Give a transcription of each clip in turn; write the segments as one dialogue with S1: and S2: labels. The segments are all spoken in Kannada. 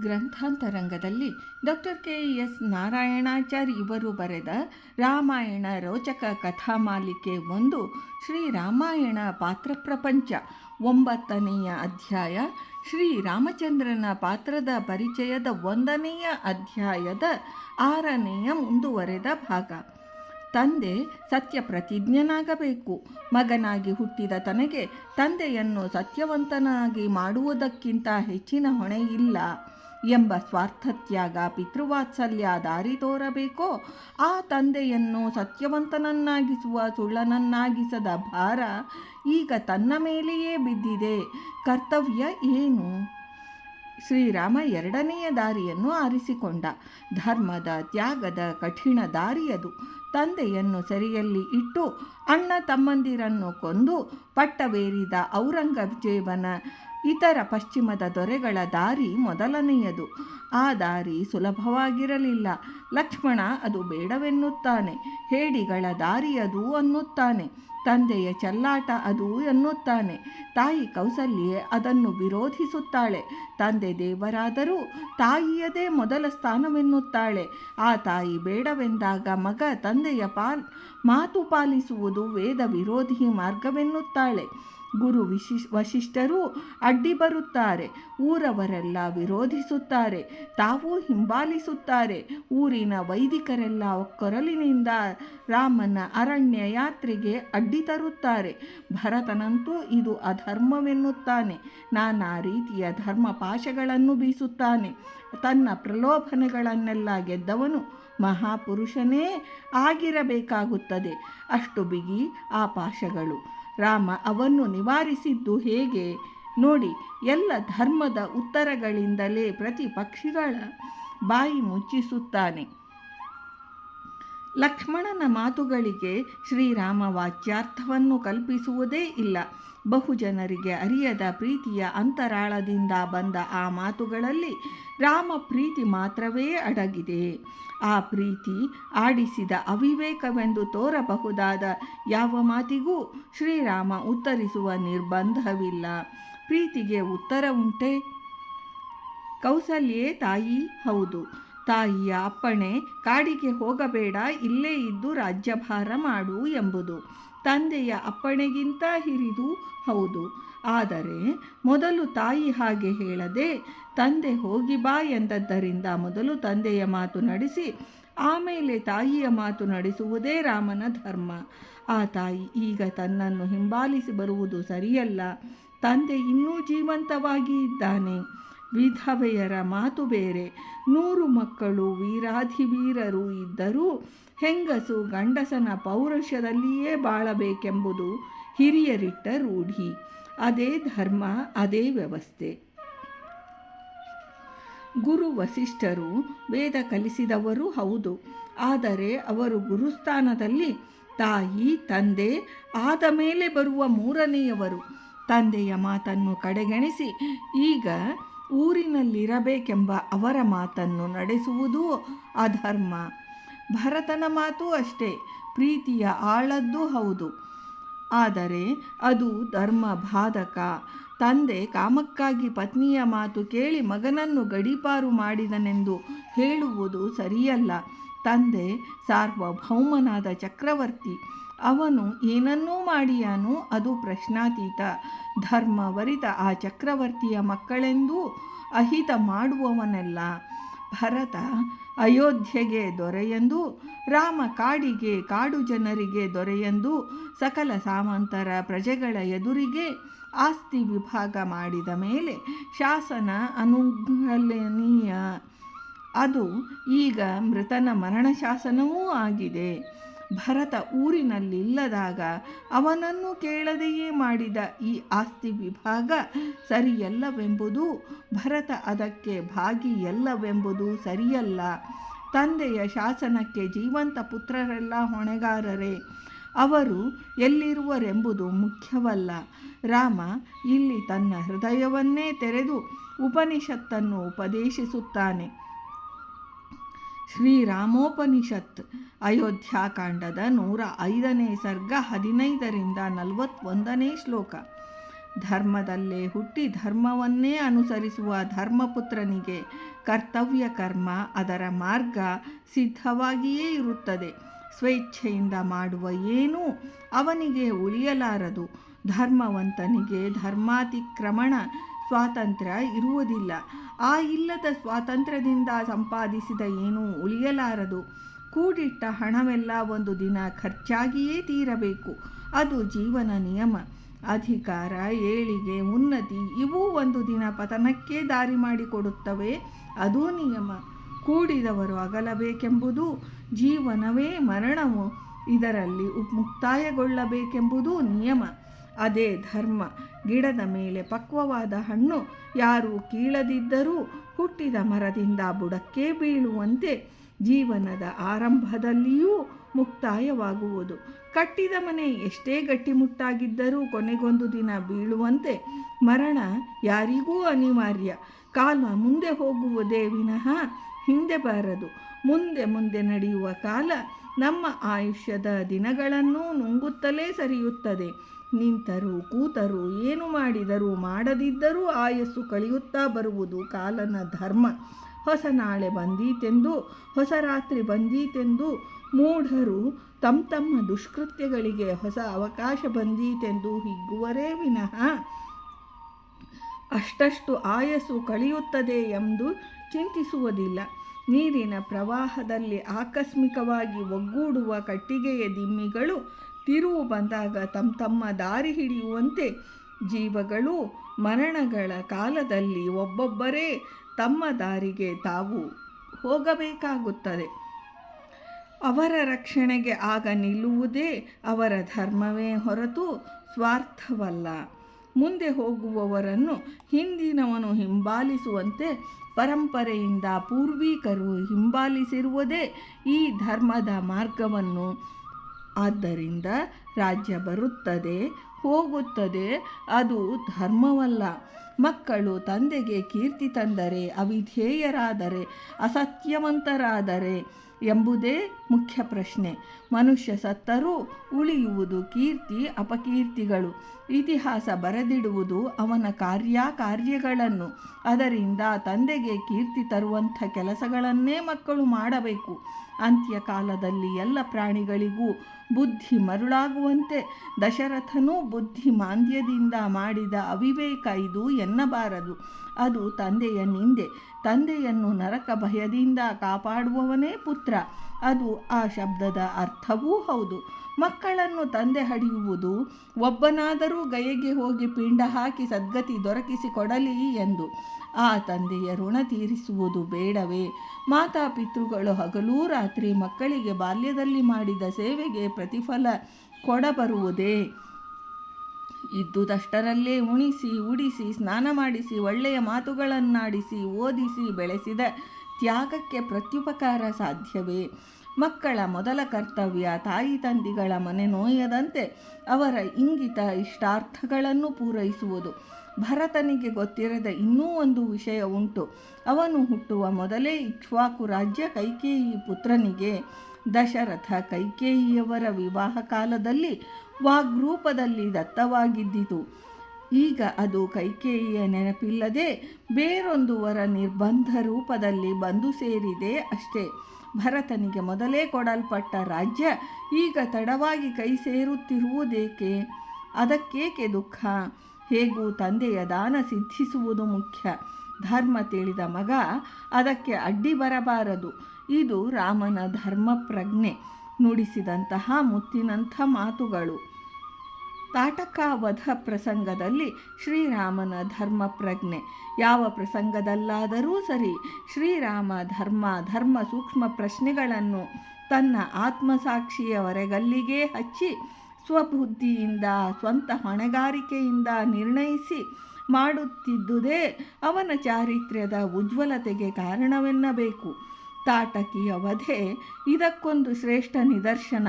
S1: ಗ್ರಂಥಾಂತರಂಗದಲ್ಲಿ ಡಾಕ್ಟರ್ ಕೆ ಎಸ್ ನಾರಾಯಣಾಚಾರ್ ಇವರು ಬರೆದ ರಾಮಾಯಣ ರೋಚಕ ಕಥಾ ಮಾಲಿಕೆ ಒಂದು ಶ್ರೀ ರಾಮಾಯಣ ಪಾತ್ರ ಪ್ರಪಂಚ ಒಂಬತ್ತನೆಯ ಅಧ್ಯಾಯ ಶ್ರೀ ರಾಮಚಂದ್ರನ ಪಾತ್ರದ ಪರಿಚಯದ ಒಂದನೆಯ ಅಧ್ಯಾಯದ ಆರನೆಯ ಮುಂದುವರೆದ ಭಾಗ. ತಂದೆ ಸತ್ಯ ಪ್ರತಿಜ್ಞನಾಗಬೇಕು. ಮಗನಾಗಿ ಹುಟ್ಟಿದ ತನಗೆ ತಂದೆಯನ್ನು ಸತ್ಯವಂತನಾಗಿ ಮಾಡುವುದಕ್ಕಿಂತ ಹೆಚ್ಚಿನ ಹೊಣೆ ಇಲ್ಲ. ಎಂಬ ಸ್ವಾರ್ಥತ್ಯಾಗ ಪಿತೃವಾತ್ಸಲ್ಯ ದಾರಿ ತೋರಬೇಕೋ? ಆ ತಂದೆಯನ್ನು ಸತ್ಯವಂತನನ್ನಾಗಿಸುವ ಸುಳ್ಳನನ್ನಾಗಿಸದ ಭಾರ ಈಗ ತನ್ನ ಮೇಲೆಯೇ ಬಿದ್ದಿದೆ. ಕರ್ತವ್ಯ ಏನು? ಶ್ರೀರಾಮ ಎರಡನೆಯ ದಾರಿಯನ್ನು ಆರಿಸಿಕೊಂಡ. ಧರ್ಮದ ತ್ಯಾಗದ ಕಠಿಣ ದಾರಿಯದು. ತಂದೆಯನ್ನು ಸೆರೆಯಲ್ಲಿ ಇಟ್ಟು ಅಣ್ಣ ತಮ್ಮಂದಿರನ್ನು ಕೊಂದು ಪಟ್ಟವೇರಿದ ಔರಂಗಜೇಬನ ಇತರ ಪಶ್ಚಿಮದ ದೊರೆಗಳ ದಾರಿ ಮೊದಲನೆಯದು. ಆ ದಾರಿ ಸುಲಭವಾಗಿರಲಿಲ್ಲ. ಲಕ್ಷ್ಮಣ ಅದು ಬೇಡವೆನ್ನುತ್ತಾನೆ. ಹೇಡಿಗಳ ದಾರಿ ಅದು ಅನ್ನುತ್ತಾನೆ. ತಂದೆಯ ಚೆಲ್ಲಾಟ ಅದು ಎನ್ನುತ್ತಾನೆ ತಾಯಿ ಕೌಸಲ್ಯೆ ಅದನ್ನು ವಿರೋಧಿಸುತ್ತಾಳೆ. ತಂದೆ ದೇವರಾದರೂ ತಾಯಿಯದೇ ಮೊದಲ ಸ್ಥಾನವೆನ್ನುತ್ತಾಳೆ. ಆ ತಾಯಿ ಬೇಡವೆಂದಾಗ ಮಗ ತಂದೆಯ ಪಾಲ್ ಮಾತು ಪಾಲಿಸುವುದು ವೇದ ವಿರೋಧಿ ಮಾರ್ಗವೆನ್ನುತ್ತಾಳೆ. ಗುರು ವಿಶಿಷ್ ವಶಿಷ್ಠರು ಅಡ್ಡಿ ಬರುತ್ತಾರೆ. ಊರವರೆಲ್ಲ ವಿರೋಧಿಸುತ್ತಾರೆ. ತಾವೂ ಹಿಂಬಾಲಿಸುತ್ತಾರೆ. ಊರಿನ ವೈದಿಕರೆಲ್ಲ ಕೊರಲಿನಿಂದ ರಾಮನ ಅರಣ್ಯ ಯಾತ್ರೆಗೆ ಅಡ್ಡಿ ತರುತ್ತಾರೆ. ಭರತನಂತೂ ಇದು ಅಧರ್ಮವೆನ್ನುತ್ತಾನೆ. ನಾನಾ ರೀತಿಯ ಧರ್ಮ ಪಾಶಗಳನ್ನು ಬೀಸುತ್ತಾನೆ. ತನ್ನ ಪ್ರಲೋಭನೆಗಳನ್ನೆಲ್ಲ ಗೆದ್ದವನು ಮಹಾಪುರುಷನೇ ಆಗಿರಬೇಕಾಗುತ್ತದೆ. ಅಷ್ಟು ಬಿಗಿ ಆ ಪಾಶಗಳು. ರಾಮ ಅವನ್ನು ನಿವಾರಿಸಿದ್ದು ಹೇಗೆ? ನೋಡಿ ಎಲ್ಲ ಧರ್ಮದ ಉತ್ತರಗಳಿಂದಲೇ ಪ್ರತಿ ಪಕ್ಷಿಗಳ ಬಾಯಿ ಮುಚ್ಚಿಸುತ್ತಾನೆ. ಲಕ್ಷ್ಮಣನ ಮಾತುಗಳಿಗೆ ಶ್ರೀರಾಮ ವಾಚ್ಯಾರ್ಥವನ್ನು ಕಲ್ಪಿಸುವುದೇ ಇಲ್ಲ. ಬಹುಜನರಿಗೆ ಅರಿಯದ ಪ್ರೀತಿಯ ಅಂತರಾಳದಿಂದ ಬಂದ ಆ ಮಾತುಗಳಲ್ಲಿ ರಾಮ ಪ್ರೀತಿ ಮಾತ್ರವೇ ಅಡಗಿದೆ. ಆ ಪ್ರೀತಿ ಆಡಿಸಿದ ಅವಿವೇಕವೆಂದು ತೋರಬಹುದಾದ ಯಾವ ಮಾತಿಗೂ ಶ್ರೀರಾಮ ಉತ್ತರಿಸುವ ನಿರ್ಬಂಧವಿಲ್ಲ. ಪ್ರೀತಿಗೆ ಉತ್ತರ ಉಂಟೆ. ಕೌಸಲ್ಯೇ ತಾಯಿ, ಹೌದು. ತಾಯಿಯ ಅಪ್ಪಣೆ, ಕಾಡಿಗೆ ಹೋಗಬೇಡ, ಇಲ್ಲೇ ಇದ್ದು ರಾಜ್ಯಭಾರ ಮಾಡು ಎಂಬುದು. ತಂದೆಯ ಅಪ್ಪಣೆಗಿಂತ ಹಿರಿದು ಹೌದು. ಆದರೆ ಮೊದಲು ತಾಯಿ ಹಾಗೆ ಹೇಳದೆ, ತಂದೆ ಹೋಗಿ ಬಾ ಎಂದದ್ದರಿಂದ ಮೊದಲು ತಂದೆಯ ಮಾತು ನಡೆಸಿ, ಆಮೇಲೆ ತಾಯಿಯ ಮಾತು ನಡೆಸುವುದೇ ರಾಮನ ಧರ್ಮ. ಆ ತಾಯಿ ಈಗ ತನ್ನನ್ನು ಹಿಂಬಾಲಿಸಿ ಬರುವುದು ಸರಿಯಲ್ಲ. ತಂದೆ ಇನ್ನೂ ಜೀವಂತವಾಗಿ ಇದ್ದಾನೆ. ವಿಧವೆಯರ ಮಾತು ಬೇರೆ. ನೂರು ಮಕ್ಕಳು ವೀರಾಧಿವೀರರು ಇದ್ದರೂ ಹೆಂಗಸು ಗಂಡಸನ ಪೌರುಷದಲ್ಲಿಯೇ ಬಾಳಬೇಕೆಂಬುದು ಹಿರಿಯರಿಟ್ಟ ರೂಢಿ. ಅದೇ ಧರ್ಮ, ಅದೇ ವ್ಯವಸ್ಥೆ. ಗುರು ವಸಿಷ್ಠರು ವೇದ ಕಲಿಸಿದವರು ಹೌದು. ಆದರೆ ಅವರು ಗುರುಸ್ಥಾನದಲ್ಲಿ ತಾಯಿ, ತಂದೆ, ಆದ ಮೇಲೆ ಬರುವ ಮೂರನೆಯವರು. ತಂದೆಯ ಮಾತನ್ನು ಕಡೆಗಣಿಸಿ, ಈಗ ಊರಿನಲ್ಲಿರಬೇಕೆಂಬ ಅವರ ಮಾತನ್ನು ನಡೆಸುವುದೂ ಅಧರ್ಮ. ಭರತನ ಮಾತು ಅಷ್ಟೇ, ಪ್ರೀತಿಯ ಆಳದ್ದೂ ಹೌದು. ಆದರೆ ಅದು ಧರ್ಮ ಬಾಧಕ ತಂದೆ ಕಾಮಕ್ಕಾಗಿ ಪತ್ನಿಯ ಮಾತು ಕೇಳಿ ಮಗನನ್ನು ಗಡೀಪಾರು ಮಾಡಿದನೆಂದು ಹೇಳುವುದು ಸರಿಯಲ್ಲ. ತಂದೆ, ಸಾರ್ವಭೌಮನಾದ ಚಕ್ರವರ್ತಿ, ಅವನು ಏನನ್ನೂ ಮಾಡಿಯಾನು ಅದು ಪ್ರಶ್ನಾತೀತ. ಧರ್ಮವರಿತ ಆ ಚಕ್ರವರ್ತಿಯ ಮಕ್ಕಳೆಂದೂ ಅಹಿತ ಮಾಡುವವನೆಲ್ಲ. ಭರತ ಅಯೋಧ್ಯೆಗೆ ದೊರೆಯೆಂದು, ರಾಮ ಕಾಡಿಗೆ ಕಾಡು ಜನರಿಗೆ ದೊರೆಯೆಂದು, ಸಕಲ ಸಾಮಂತರ ಪ್ರಜೆಗಳ ಎದುರಿಗೆ ಆಸ್ತಿ ವಿಭಾಗ ಮಾಡಿದ ಮೇಲೆ ಶಾಸನ ಅನುಗಲನೀಯ ಅದು ಈಗ ಮೃತನ ಮರಣಶಾಸನವೂ ಆಗಿದೆ. ಭರತ ಊರಿನಲ್ಲಿಲ್ಲದಾಗ ಅವನನ್ನು ಕೇಳದೆಯೇ ಮಾಡಿದ ಈ ಆಸ್ತಿ ವಿಭಾಗ ಸರಿಯಲ್ಲವೆಂಬುದು, ಭರತ ಅದಕ್ಕೆ ಭಾಗಿಯಲ್ಲವೆಂಬುದು ಸರಿಯಲ್ಲ. ತಂದೆಯ ಶಾಸನಕ್ಕೆ ಜೀವಂತ ಪುತ್ರರೆಲ್ಲ ಹೊಣೆಗಾರರೇ. ಅವರು ಎಲ್ಲಿರುವರೆಂಬುದು ಮುಖ್ಯವಲ್ಲ. ರಾಮ ಇಲ್ಲಿ ತನ್ನ ಹೃದಯವನ್ನೇ ತೆರೆದು ಉಪನಿಷತ್ತನ್ನು ಉಪದೇಶಿಸುತ್ತಾನೆ. ಶ್ರೀರಾಮೋಪನಿಷತ್ ಅಯೋಧ್ಯಾಕಾಂಡದ ನೂರ ಐದನೇ ಸರ್ಗ ಹದಿನೈದರಿಂದ ನಲವತ್ತೊಂದನೇ ಶ್ಲೋಕ. ಧರ್ಮದಲ್ಲೇ ಹುಟ್ಟಿ ಧರ್ಮವನ್ನೇ ಅನುಸರಿಸುವ ಧರ್ಮಪುತ್ರನಿಗೆ ಕರ್ತವ್ಯ ಕರ್ಮ ಅದರ ಮಾರ್ಗ ಸಿದ್ಧವಾಗಿಯೇ ಇರುತ್ತದೆ. ಸ್ವೇಚ್ಛೆಯಿಂದ ಮಾಡುವ ಏನೂ ಅವನಿಗೆ ಉಳಿಯಲಾರದು. ಧರ್ಮವಂತನಿಗೆ ಧರ್ಮಾತಿಕ್ರಮಣ ಸ್ವಾತಂತ್ರ್ಯ ಇರುವುದಿಲ್ಲ. ಆ ಇಲ್ಲದ ಸ್ವಾತಂತ್ರ್ಯದಿಂದ ಸಂಪಾದಿಸಿದ ಏನೂ ಉಳಿಯಲಾರದು. ಕೂಡಿಟ್ಟ ಹಣವೆಲ್ಲ ಒಂದು ದಿನ ಖರ್ಚಾಗಿಯೇ ತೀರಬೇಕು. ಅದು ಜೀವನ ನಿಯಮ. ಅಧಿಕಾರ, ಏಳಿಗೆ, ಉನ್ನತಿ ಇವೂ ಒಂದು ದಿನ ಪತನಕ್ಕೆ ದಾರಿ ಮಾಡಿಕೊಡುತ್ತವೆ. ಅದೂ ನಿಯಮ. ಕೂಡಿದವರು ಅಗಲಬೇಕೆಂಬುದು ಜೀವನವೇ ಮರಣವು. ಇದರಲ್ಲಿ ಮುಕ್ತಾಯಗೊಳ್ಳಬೇಕೆಂಬುದೂ ನಿಯಮ. ಅದೇ ಧರ್ಮ. ಗಿಡದ ಮೇಲೆ ಪಕ್ವವಾದ ಹಣ್ಣು ಯಾರು ಕೀಳದಿದ್ದರೂ ಹುಟ್ಟಿದ ಮರದಿಂದ ಬುಡಕ್ಕೆ ಬೀಳುವಂತೆ ಜೀವನದ ಆರಂಭದಲ್ಲಿಯೂ ಮುಕ್ತಾಯವಾಗುವುದು. ಕಟ್ಟಿದ ಮನೆ ಎಷ್ಟೇ ಗಟ್ಟಿಮುಟ್ಟಾಗಿದ್ದರೂ ಕೊನೆಗೊಂದು ದಿನ ಬೀಳುವಂತೆ ಮರಣ ಯಾರಿಗೂ ಅನಿವಾರ್ಯ. ಕಾಲ ಮುಂದೆ ಹೋಗುವುದೇ ವಿನಃ ಹಿಂದೆ ಬಾರದು. ಮುಂದೆ ಮುಂದೆ ನಡೆಯುವ ಕಾಲ ನಮ್ಮ ಆಯುಷ್ಯದ ದಿನಗಳನ್ನು ನುಂಗುತ್ತಲೇ ಸರಿಯುತ್ತದೆ. ನಿಂತರೂ, ಕೂತರು, ಏನು ಮಾಡಿದರೂ, ಮಾಡದಿದ್ದರೂ ಆಯಸ್ಸು ಕಳೆಯುತ್ತಾ ಬರುವುದು ಕಾಲನ ಧರ್ಮ. ಹೊಸ ನಾಳೆ ಬಂದೀತೆಂದು, ಹೊಸ ರಾತ್ರಿ ಬಂದೀತೆಂದು ಮೂಢರು ತಮ್ಮ ತಮ್ಮ ದುಷ್ಕೃತ್ಯಗಳಿಗೆ ಹೊಸ ಅವಕಾಶ ಬಂದೀತೆಂದು ಹಿಗ್ಗುವರೇ ವಿನಃ. ಅಷ್ಟಷ್ಟು ಆಯಸ್ಸು ಕಳೆಯುತ್ತದೆ ಎಂದು ಚಿಂತಿಸುವುದಿಲ್ಲ. ನೀರಿನ ಪ್ರವಾಹದಲ್ಲಿ ಆಕಸ್ಮಿಕವಾಗಿ ಒಗ್ಗೂಡುವ ಕಟ್ಟಿಗೆಯ ದಿಮ್ಮಿಗಳು ತಿರುವು ಬಂದಾಗ ತಮ್ಮ ತಮ್ಮ ದಾರಿ ಹಿಡಿಯುವಂತೆ ಜೀವಗಳು ಮರಣಗಳ ಕಾಲದಲ್ಲಿ ಒಬ್ಬೊಬ್ಬರೇ ತಮ್ಮ ದಾರಿಗೆ ತಾವು ಹೋಗಬೇಕಾಗುತ್ತದೆ. ಅವರ ರಕ್ಷಣೆಗೆ ಆಗ ನಿಲ್ಲುವುದೇ ಅವರ ಧರ್ಮವೇ ಹೊರತು ಸ್ವಾರ್ಥವಲ್ಲ. ಮುಂದೆ ಹೋಗುವವರನ್ನು ಹಿಂದಿನವನು ಹಿಂಬಾಲಿಸುವಂತೆ ಪರಂಪರೆಯಿಂದ ಪೂರ್ವಿಕರು ಹಿಂಬಾಲಿಸಿರುವುದೇ ಈ ಧರ್ಮದ ಮಾರ್ಗವನ್ನು ಆದ್ದರಿಂದ ರಾಜ್ಯ ಬರುತ್ತದೆ. ಹೋಗುತ್ತದೆ. ಅದು ಧರ್ಮವಲ್ಲ. ಮಕ್ಕಳು ತಂದೆಗೆ ಕೀರ್ತಿ ತಂದರೆ, ಅವಿಧೇಯರಾದರೆ, ಅಸತ್ಯವಂತರಾದರೆ ಎಂಬುದೇ ಮುಖ್ಯ ಪ್ರಶ್ನೆ. ಮನುಷ್ಯ ಸತ್ತರೂ ಉಳಿಯುವುದು ಕೀರ್ತಿ, ಅಪಕೀರ್ತಿಗಳು. ಇತಿಹಾಸ ಬರೆದಿಡುವುದು ಅವನ ಕಾರ್ಯ ಕಾರ್ಯಗಳನ್ನು ಅದರಿಂದ ತಂದೆಗೆ ಕೀರ್ತಿ ತರುವಂಥ ಕೆಲಸಗಳನ್ನೇ ಮಕ್ಕಳು ಮಾಡಬೇಕು. ಅಂತ್ಯಕಾಲದಲ್ಲಿ ಎಲ್ಲ ಪ್ರಾಣಿಗಳಿಗೂ ಬುದ್ಧಿ ಮರುಳಾಗುವಂತೆ ದಶರಥನೂ ಬುದ್ಧಿ ಮಾಂದ್ಯದಿಂದ ಮಾಡಿದ ಅವಿವೇಕ ಇದು ಎನ್ನಬಾರದು. ಅದು ತಂದೆಯ ನಿಂದೆ. ತಂದೆಯನ್ನು ನರಕ ಭಯದಿಂದ ಕಾಪಾಡುವವನೇ ಪುತ್ರ. ಅದು ಆ ಶಬ್ದದ ಅರ್ಥವೂ ಹೌದು. ಮಕ್ಕಳನ್ನು ತಂದೆ ಹಡಿಯುವುದು, ಒಬ್ಬನಾದರೂ ಗಯೆಗೆ ಹೋಗಿ ಪಿಂಡ ಹಾಕಿ ಸದ್ಗತಿ ದೊರಕಿಸಿಕೊಡಲಿ ಎಂದು. ಆ ತಂದೆಯ ಋಣ ತೀರಿಸುವುದು ಬೇಡವೇ. ಮಾತಾಪಿತೃಗಳು ಹಗಲೂ ರಾತ್ರಿ ಮಕ್ಕಳಿಗೆ ಬಾಲ್ಯದಲ್ಲಿ ಮಾಡಿದ ಸೇವೆಗೆ ಪ್ರತಿಫಲ ಕೊಡಬರುವುದೇ? ಇದ್ದುದಷ್ಟರಲ್ಲೇ ಉಣಿಸಿ, ಉಡಿಸಿ, ಸ್ನಾನ ಮಾಡಿಸಿ, ಒಳ್ಳೆಯ ಮಾತುಗಳನ್ನಾಡಿಸಿ, ಓದಿಸಿ, ಬೆಳೆಸಿದ ತ್ಯಾಗಕ್ಕೆ ಪ್ರತ್ಯುಪಕಾರ ಸಾಧ್ಯವೇ? ಮಕ್ಕಳ ಮೊದಲ ಕರ್ತವ್ಯ ತಾಯಿ ತಂದಿಗಳ ಮನೆ ನೋಯದಂತೆ ಅವರ ಇಂಗಿತ ಇಷ್ಟಾರ್ಥಗಳನ್ನು ಪೂರೈಸುವುದು. ಭರತನಿಗೆ ಗೊತ್ತಿರದ ಇನ್ನೂ ಒಂದು ವಿಷಯ ಉಂಟು. ಅವನು ಹುಟ್ಟುವ ಮೊದಲೇ ಇಕ್ಷ್ವಾಕು ರಾಜ್ಯ ಕೈಕೇಯಿ ಪುತ್ರನಿಗೆ. ದಶರಥ ಕೈಕೇಯಿಯವರ ವಿವಾಹ ಕಾಲದಲ್ಲಿ ವಾಗ್ರೂಪದಲ್ಲಿ ದತ್ತವಾಗಿದ್ದಿತು. ಈಗ ಅದು ಕೈಕೇಯಿಯ ನೆನಪಿಲ್ಲದೆ ಬೇರೊಂದು ವರ ನಿರ್ಬಂಧ ರೂಪದಲ್ಲಿ ಬಂದು ಸೇರಿದೆ ಅಷ್ಟೇ. ಭರತನಿಗೆ ಮೊದಲೇ ಕೊಡಲ್ಪಟ್ಟ ರಾಜ್ಯ ಈಗ ತಡವಾಗಿ ಕೈ ಸೇರುತ್ತಿರುವುದೇಕೆ? ಅದಕ್ಕೇಕೆ ದುಃಖ? ಹೇಗೂ ತಂದೆಯ ದಾನ ಸಿದ್ಧಿಸುವುದು ಮುಖ್ಯ. ಧರ್ಮ ತಿಳಿದ ಮಗ ಅದಕ್ಕೆ ಅಡ್ಡಿ ಬರಬಾರದು. ಇದು ರಾಮನ ಧರ್ಮ ಪ್ರಜ್ಞೆ. ನುಡಿಸಿದಂತಹ ಮುತ್ತಿನಂಥ ಮಾತುಗಳು. ತಾಟಕಾವಧ ಪ್ರಸಂಗದಲ್ಲಿ ಶ್ರೀರಾಮನ ಧರ್ಮ ಪ್ರಜ್ಞೆ. ಯಾವ ಪ್ರಸಂಗದಲ್ಲಾದರೂ ಸರಿ ಶ್ರೀರಾಮ ಧರ್ಮ ಧರ್ಮ ಸೂಕ್ಷ್ಮ ಪ್ರಶ್ನೆಗಳನ್ನು ತನ್ನ ಆತ್ಮಸಾಕ್ಷಿಯವರೆಗಲ್ಲಿಗೇ ಹಚ್ಚಿ, ಸ್ವಬುದ್ಧಿಯಿಂದ, ಸ್ವಂತ ಹೊಣೆಗಾರಿಕೆಯಿಂದ ನಿರ್ಣಯಿಸಿ ಮಾಡುತ್ತಿದ್ದುದೇ ಅವನ ಚಾರಿತ್ರ್ಯದ ಉಜ್ವಲತೆಗೆ ಕಾರಣವೆನ್ನಬೇಕು. ತಾಟಕಿಯ ವಧೆ ಇದಕ್ಕೊಂದು ಶ್ರೇಷ್ಠ ನಿದರ್ಶನ.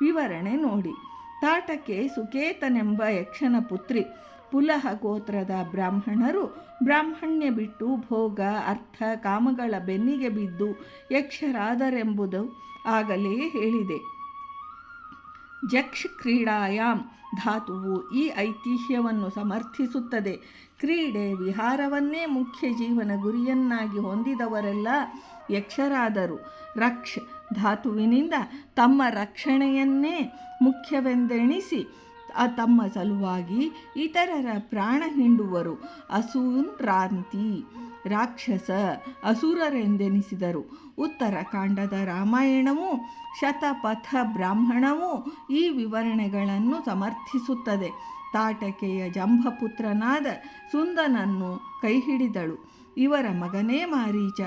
S1: ವಿವರಣೆ ನೋಡಿ. ತಾಟಕೆ ಸುಕೇತನೆಂಬ ಯಕ್ಷನ ಪುತ್ರಿ. ಪುಲಹ ಗೋತ್ರದ ಬ್ರಾಹ್ಮಣರು ಬ್ರಾಹ್ಮಣ್ಯ ಬಿಟ್ಟು ಭೋಗ, ಅರ್ಥ, ಕಾಮಗಳ ಬೆನ್ನಿಗೆ ಬಿದ್ದು ಯಕ್ಷರಾದರೆಂಬುದು ಆಗಲೇ ಹೇಳಿದೆ. ಜಕ್ಷ ಕ್ರೀಡಾಯಾಮ್ ಧಾತುವು ಈ ಐತಿಹ್ಯವನ್ನು ಸಮರ್ಥಿಸುತ್ತದೆ. ಕ್ರೀಡೆ ವಿಹಾರವನ್ನೇ ಮುಖ್ಯ ಜೀವನ ಗುರಿಯನ್ನಾಗಿ ಹೊಂದಿದವರೆಲ್ಲ ಯಕ್ಷರಾದರು. ರಕ್ಷ್ ಧಾತುವಿನಿಂದ ತಮ್ಮ ರಕ್ಷಣೆಯನ್ನೇ ಮುಖ್ಯವೆಂದೆಣಿಸಿ ತಮ್ಮ ಸಲುವಾಗಿ ಇತರರ ಪ್ರಾಣ ಹಿಂಡುವರು. ಅಸೂನ್ ರಾಂತಿ ರಾಕ್ಷಸ ಅಸುರರೆಂದೆನಿಸಿದರು ಉತ್ತರಕಾಂಡದ ರಾಮಾಯಣವು ಶತಪಥ ಬ್ರಾಹ್ಮಣವು ಈ ವಿವರಣೆಗಳನ್ನು ಸಮರ್ಥಿಸುತ್ತದೆ. ತಾಟಕೆಯ ಜಂಭಪುತ್ರನಾದ ಸುಂದನನ್ನು ಕೈಹಿಡಿದಳು. ಇವರ ಮಗನೇ ಮಾರೀಚ.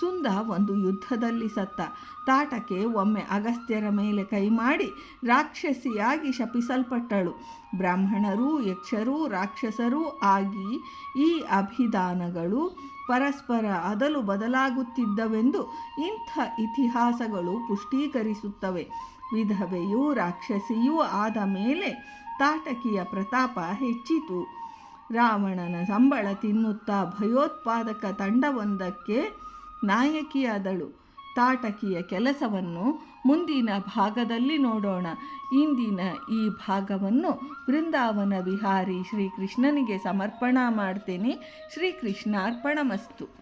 S1: ಸುಂದ ಒಂದು ಯುದ್ಧದಲ್ಲಿ ಸತ್ತ. ತಾಟಕೆ ಒಮ್ಮೆ ಅಗಸ್ತ್ಯರ ಮೇಲೆ ಕೈ ಮಾಡಿ ರಾಕ್ಷಸಿಯಾಗಿ ಶಪಿಸಲ್ಪಟ್ಟಳು. ಬ್ರಾಹ್ಮಣರು, ಯಕ್ಷರು, ರಾಕ್ಷಸರು ಆಗಿ ಈ ಅಭಿದಾನಗಳು ಪರಸ್ಪರ ಅದಲು ಬದಲಾಗುತ್ತಿದ್ದವೆಂದು ಇಂಥ ಇತಿಹಾಸಗಳು ಪುಷ್ಟೀಕರಿಸುತ್ತವೆ. ವಿಧವೆಯೂ ರಾಕ್ಷಸಿಯೂ ಆದ ಮೇಲೆ ತಾಟಕಿಯ ಪ್ರತಾಪ ಹೆಚ್ಚಿತು. ರಾವಣನ ಸಂಬಳ ತಿನ್ನುತ್ತಾ ಭಯೋತ್ಪಾದಕ ತಂಡವೊಂದಕ್ಕೆ ನಾಯಕಿಯಾದಳು. ತಾಟಕಿಯ ಕೆಲಸವನ್ನು ಮುಂದಿನ ಭಾಗದಲ್ಲಿ ನೋಡೋಣ. ಇಂದಿನ ಈ ಭಾಗವನ್ನು ಬೃಂದಾವನ ವಿಹಾರಿ ಶ್ರೀಕೃಷ್ಣನಿಗೆ ಸಮರ್ಪಣಾ ಮಾಡ್ತೇನೆ. ಶ್ರೀಕೃಷ್ಣಾರ್ಪಣಮಸ್ತು.